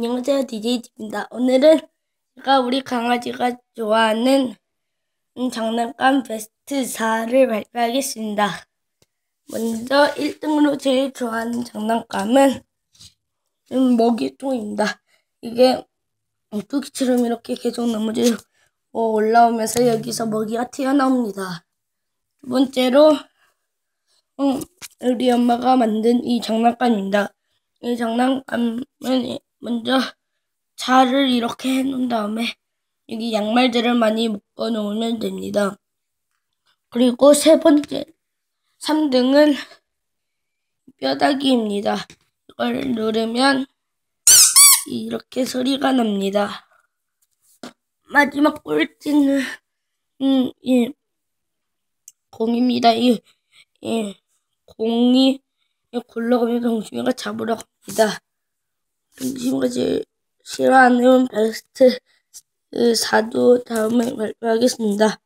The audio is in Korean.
안녕하세요, DJ입니다. 오늘은 제가 우리 강아지가 좋아하는 장난감 베스트 4를 발표하겠습니다. 먼저 1등으로 제일 좋아하는 장난감은 먹이통입니다. 이게 뚜기처럼 이렇게 계속 넘어지고 올라오면서 여기서 먹이가 튀어나옵니다. 두 번째로 우리 엄마가 만든 이 장난감입니다. 이 장난감은 먼저 차를 이렇게 해놓은 다음에 여기 양말들을 많이 묶어 놓으면 됩니다. 그리고 세 번째, 3등은 뼈다귀입니다. 이걸 누르면 이렇게 소리가 납니다. 마지막 꼴찌는 음, 이 공입니다. 이, 이 공이 굴러가면 동심이가 잡으러 갑니다. 제일 싫어하는 베스트 4도 다음에 발표하겠습니다.